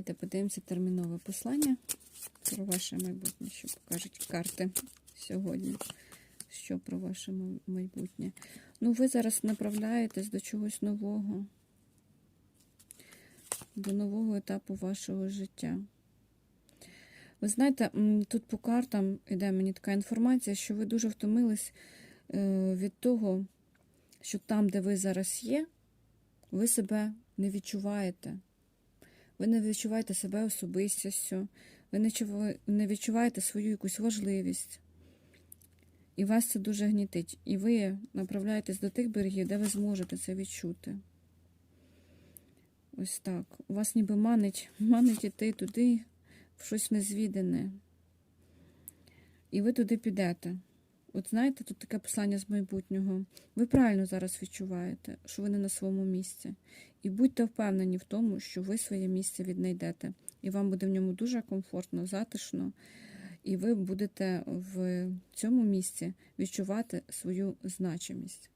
Давайте подивимося термінове послання про ваше майбутнє, що покажуть карти сьогодні. Що про ваше майбутнє? Ну, ви зараз направляєтесь до чогось нового, до нового етапу вашого життя. Ви знаєте, тут по картам іде мені така інформація, що ви дуже втомились е, від того, що там, де ви зараз є, ви себе не відчуваєте. Ви не відчуваєте себе особистістю, ви не чува- не відчуваєте свою якусь важливість. І вас це дуже гнітить. І ви направляєтесь до тих берегів, де ви зможете це відчути. Ось так. У вас ніби манить, манить іти туди, в щось незвідане. І ви туди підете. От знаєте, тут таке послання з майбутнього. Ви правильно зараз відчуваєте, що ви не на своєму місці. І будьте впевнені в тому, що ви своє місце віднайдете. І вам буде в ньому дуже комфортно, затишно, і ви будете в цьому місці відчувати свою значимість.